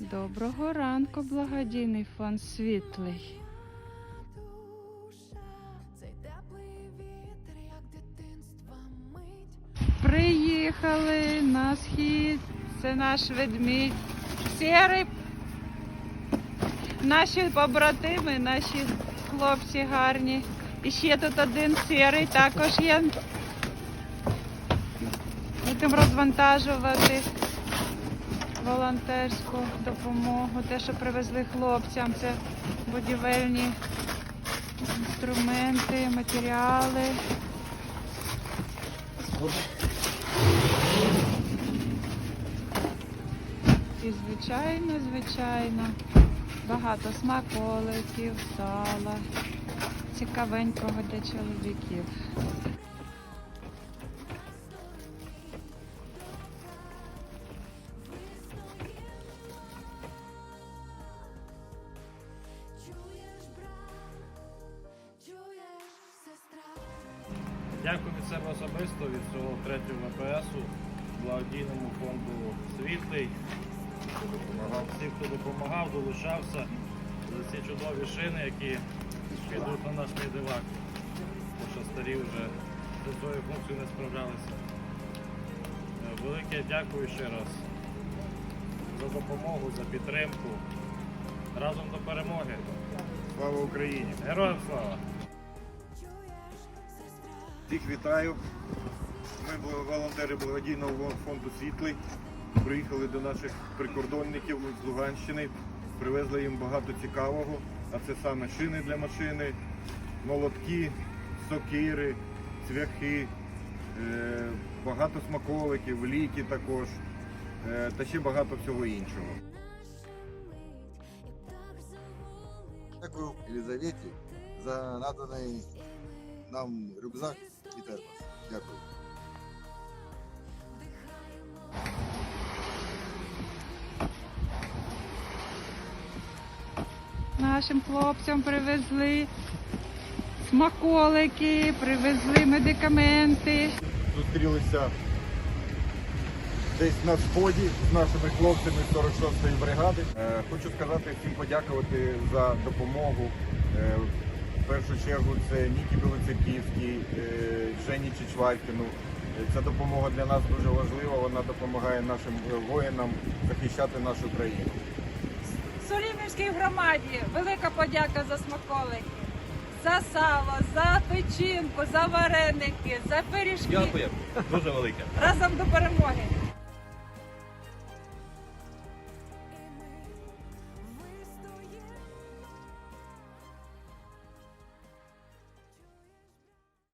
Доброго ранку, благодійний фонд світлий. Приїхали на схід. Це наш ведмідь. Сірий. Наші побратими, наші хлопці гарні. І ще тут один сірий також є. Будемо розвантажувати волонтерську допомогу. Те, що привезли хлопцям, це будівельні інструменти, матеріали. І звичайно, звичайно, багато смаколиків, сала, цікавенького для чоловіків. Дякую від себе особисто від цього третього ВПСу, благодійному фонду Світлий, всім, хто допомагав, долучався за ці чудові шини, які йдуть на наш медивак. Тому що старі вже з цією функцією не справлялися. Е, Велике дякую ще раз за допомогу, за підтримку. Разом до перемоги. Слава Україні! Героям слава! Всіх вітаю. Ми волонтери благодійного фонду Світлий. Приїхали до наших прикордонників з Луганщини. Привезли їм багато цікавого. А це саме шини для машини, молотки, сокири, цвяхи, е, багато смаколиків, ліки також. е, Та ще багато всього іншого. Дякую Елізаветі за наданий нам рюкзак і термос. Дякую. Нашим хлопцям привезли смаколики, привезли медикаменти. Зустрілися десь на сході з нашими хлопцями з 46-ї бригади. Е, Хочу сказати всім подякувати за допомогу. Е, В першу чергу це Нікі Білоцерківський, е, Жені Чичваркіну. Ця допомога для нас дуже важлива. Вона допомагає нашим е, воїнам захищати нашу країну. Солімівській громаді велика подяка за смаколики, за сало, за печінку, за вареники, за пиріжки. Дякую, дуже велике. Разом до перемоги.